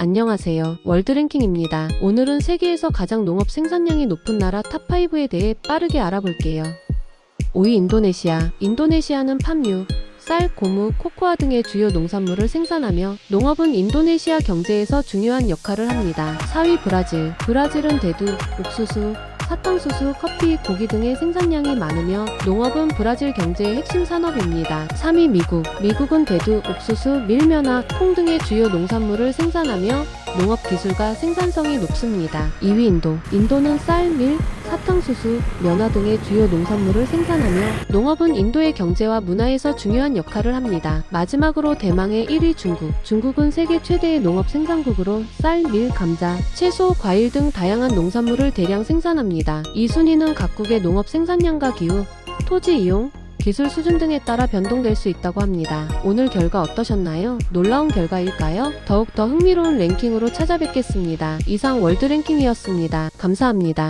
안녕하세요. 월드랭킹입니다. 오늘은 세계에서 가장 농업 생산량이 높은 나라 탑5에 대해 빠르게 알아볼게요. 5위 인도네시아. 인도네시아는 팜유, 쌀, 고무, 코코아 등의 주요 농산물을 생산하며 농업은 인도네시아 경제에서 중요한 역할을 합니다. 4위 브라질. 브라질은 대두, 옥수수, 사탕수수, 커피, 고기 등의 생산량이 많으며 농업은 브라질 경제의 핵심 산업입니다. 3위 미국. 미국은 대두, 옥수수, 밀면화, 콩 등의 주요 농산물을 생산하며 농업 기술과 생산성이 높습니다. 2위 인도. 인도는 쌀, 밀, 사탕수수, 면화 등의 주요 농산물을 생산하며 농업은 인도의 경제와 문화에서 중요한 역할을 합니다. 마지막으로 대망의 1위 중국. 중국은 세계 최대의 농업 생산국으로 쌀, 밀, 감자, 채소, 과일 등 다양한 농산물을 대량 생산합니다. 이 순위는 각국의 농업 생산량과 기후, 토지 이용, 기술 수준 등에 따라 변동될 수 있다고 합니다. 오늘 결과 어떠셨나요? 놀라운 결과일까요? 더욱 더 흥미로운 랭킹으로 찾아뵙겠습니다. 이상 월드 랭킹이었습니다. 감사합니다.